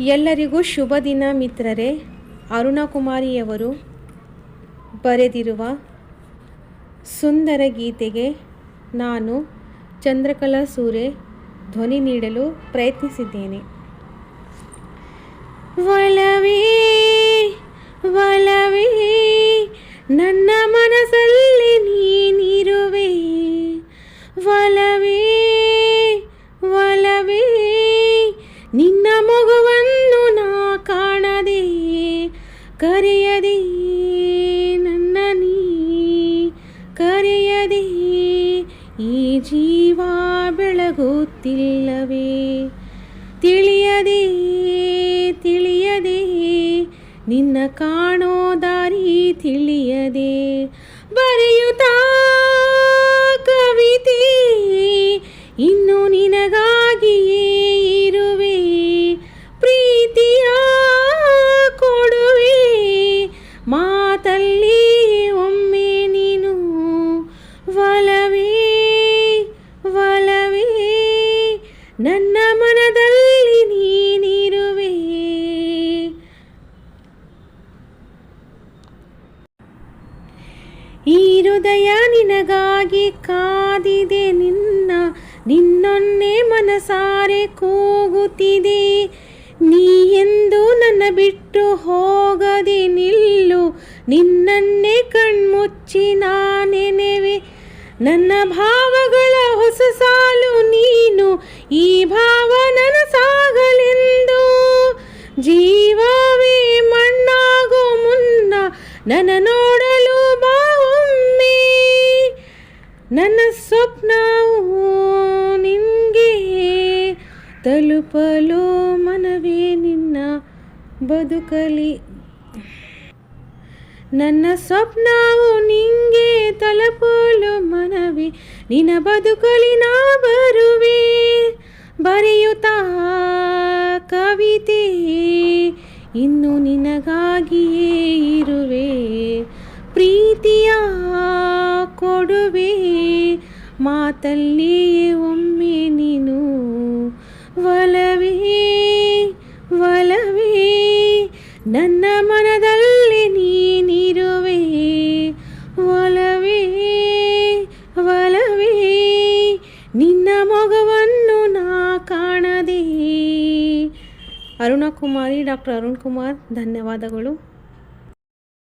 ಎಲ್ಲರಿಗೂ ಶುಭ ದಿನ ಮಿತ್ರರೇ. ಅರುಣಕುಮಾರಿಯವರು ಬರೆದಿರುವ ಸುಂದರ ಗೀತೆಗೆ ನಾನು ಚಂದ್ರಕಲಾ ಸೂರೆ ಧ್ವನಿ ನೀಡಲು ಪ್ರಯತ್ನಿಸಿದ್ದೇನೆ. ಒಲವೇ ಬೆಳಗುತ್ತಿಲ್ಲವೇ ತಿಳಿಯದೇ ತಿಳಿಯದೇ. ನಿನ್ನ ಕಾಣೋ ದಾರಿ ತಿಳಿಯದೆ. ಬರೆಯುತ್ತಾ ಹೃದಯ ನಿನಗಾಗಿ ಕಾದಿದೆ ನಿನ್ನ, ನಿನ್ನೊನ್ನೇ ಮನಸಾರೆ ಕೂಗುತ್ತಿದೆ. ನೀ ಎಂದು ನನ್ನ ಬಿಟ್ಟು ಹೋಗದೆ ನಿಲ್ಲು, ನಿನ್ನನ್ನೇ ಕಣ್ಮುಚ್ಚಿ ನಾನೆನೆವೆ. ನನ್ನ ಭಾವಗಳ ಹೊಸ ಸಾಲು ನೀನು, ಈ ಭಾವ ನನಸಾಗಲೆಂದು. ಜೀವವೇ ಮಣ್ಣಾಗೋ ಮುನ್ನ, ನನ್ನ ನೋಡಲು ನನ್ನ ಸ್ವಪ್ನವು ನಿಂಗೆ ತಲುಪಲು ಮನವೇ ನಿನ್ನ ಬದುಕಲಿ. ನನ್ನ ಸ್ವಪ್ನವು ನಿಂಗೆ ತಲುಪಲು ಮನವಿ ನಿನ್ನ ಬದುಕಲಿ ನಾ ಬರುವೆ. ಬರೆಯುತ್ತಾ ಕವಿತೆ, ಇನ್ನು ನಿನಗಾಗಿಯೇ ಕೊಡುವೆ ಮಾತಲ್ಲಿಯೇ ಒಮ್ಮೆ ನೀನು ವಲವಿ ವಲವಿ ನನ್ನ ಮನದಲ್ಲಿ ನೀನಿರುವೆ. ವಲವಿ ವಲವಿ ನಿನ್ನ ಮಗವನ್ನು ನಾ ಕಾಣದೆ. ಅರುಣಕುಮಾರಿ ಡಾಕ್ಟರ್ ಅರುಣ್ ಕುಮಾರ್ ಧನ್ಯವಾದಗಳು.